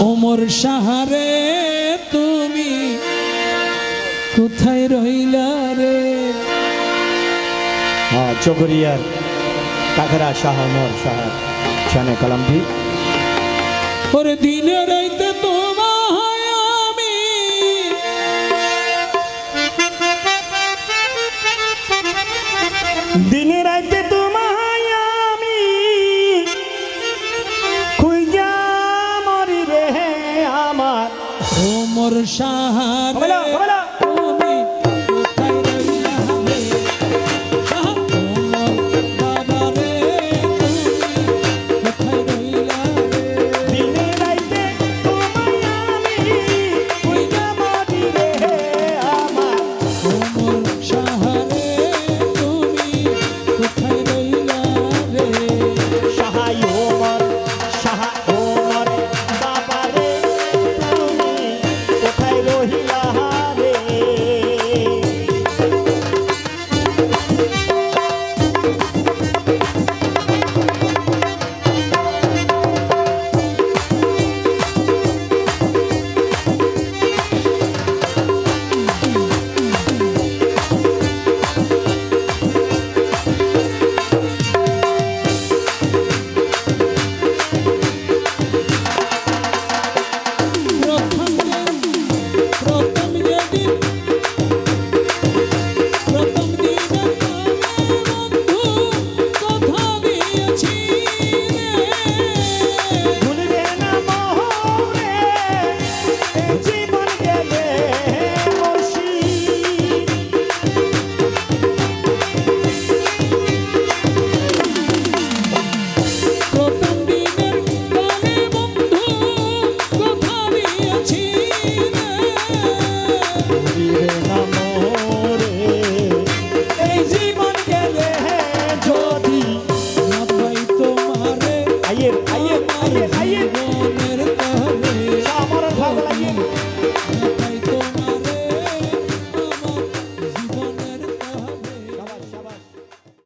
ওমর সাহারে তুমি কোথায় রইলা রে? হ্যাঁ চকরিয়ার কাকরা শাহ ওমর সাহার শানে কলামটি ওরে দিনে রইতে আমি দিনে রাইতে ওমর শাহ quiero. Ahí